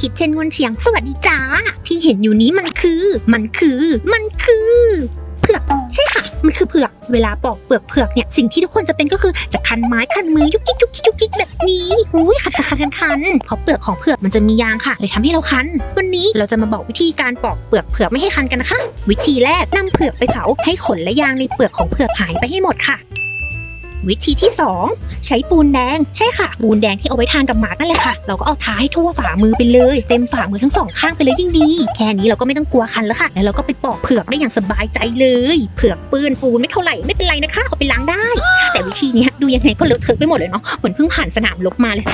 คิดเช่นงวนเฉียง สวัสดีจ้า ที่เห็นอยู่นี้มันคือ มันคือ มันคือ เผือก ใช่ค่ะ มันคือเผือก เวลาปอกเปลือกเผือกเนี่ย สิ่งที่ทุกคนจะเป็นก็คือจะคันไม้คันมือยุกยิกยุกยิกยุกยิกแบบนี้อุ้ยคันคันคันคันคันเพราะเปลือกของเผือกมันจะมียางค่ะเลยทำให้เราคัน วันนี้เราจะมาบอกวิธีการปอกเปลือกเผือกไม่ให้คันกันนะคะ วิธีแรกนำเผือกไปเผาให้ขนและยางในเปลือกของเผือกหายไปให้หมดค่ะ วิธีที่ 2 ใช้ปูนแดง ใช่ค่ะ ปูนแดงที่เอาไว้ทานกับหมากนั่นแหละค่ะ เราก็เอาทาให้ทั่วฝ่ามือไปเลย เต็มฝ่ามือทั้งสองข้างไปเลยยิ่งดี แค่นี้เราก็ไม่ต้องกลัวคันแล้วค่ะ แล้วเราก็ไปปอกเผือกได้อย่างสบายใจเลย เผือกปืนปูนไม่เท่าไหร่ไม่เป็นไรนะคะ เอาไปล้างได้ แต่วิธีนี้ดูยังไงก็เลอะเทอะไปหมดเลยเนาะ เหมือนเพิ่งผ่านสนามรบมาเลย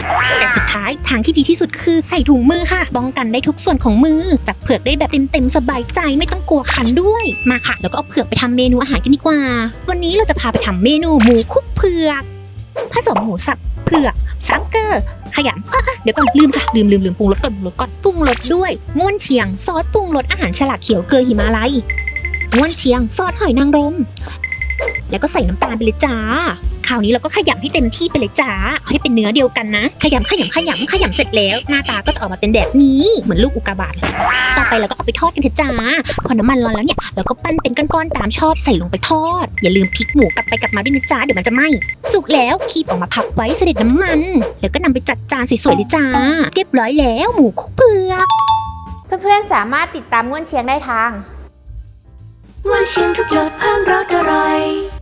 แต่สุดท้ายทางที่ดีที่สุดคือใส่ถุงมือค่ะ ป้องกันได้ทุกส่วนของมือ จับเผือกได้แบบเต็มๆสบายใจไม่ต้องกลัวคันด้วย มาค่ะ แล้วก็เอาเผือกไปทำเมนูอาหารกันดีกว่า วันนี้เราจะพาไปทำเมนูหมูคุกเผือก ผสมหมูสับเผือกซักเกอร์ขยำเดี๋ยวก่อนลืมค่ะลืมลืมลืมปรุงรสก่อนปรุงรสก่อนปรุงรสด้วยง่วนเชียง ซอสปรุงรสอาหารฉลากเขียวเกลือหิมาลัยง่วนเชียง ซอสหอยนางรม แล้วก็ใส่น้ำตาลไปเลยจ้า คราวนี้เราก็ขยำให้เต็มที่ไปเลยจ้าเอาให้เป็นเนื้อเดียวกันนะ ขยำขยำขยำขยำเสร็จแล้ว หน้าตาก็จะออกมาเป็นแบบนี้เหมือนลูกอุกกาบาตเลยต่อไปเราก็เอาไปทอดกันเถอะจ้าพอน้ำมันร้อนแล้วเนี่ยเราก็ปั้นเป็นก้อนๆตามชอบใส่ลงไปทอด อย่าลืมพลิกหมูกลับไปกลับมาด้วยนะจ้าเดี๋ยวมันจะไหม้สุกแล้วคีบออกมาพับไว้เสด็จน้ำมัน แล้วก็นำไปจัดจานสวยๆเลยจ้า เรียบร้อยแล้วหมูคลุกเผือกเพื่อนๆสามารถติดตามง่วนเชียงได้ทางง่วนเชียงทุกหยดเพิ่มรสอร่อย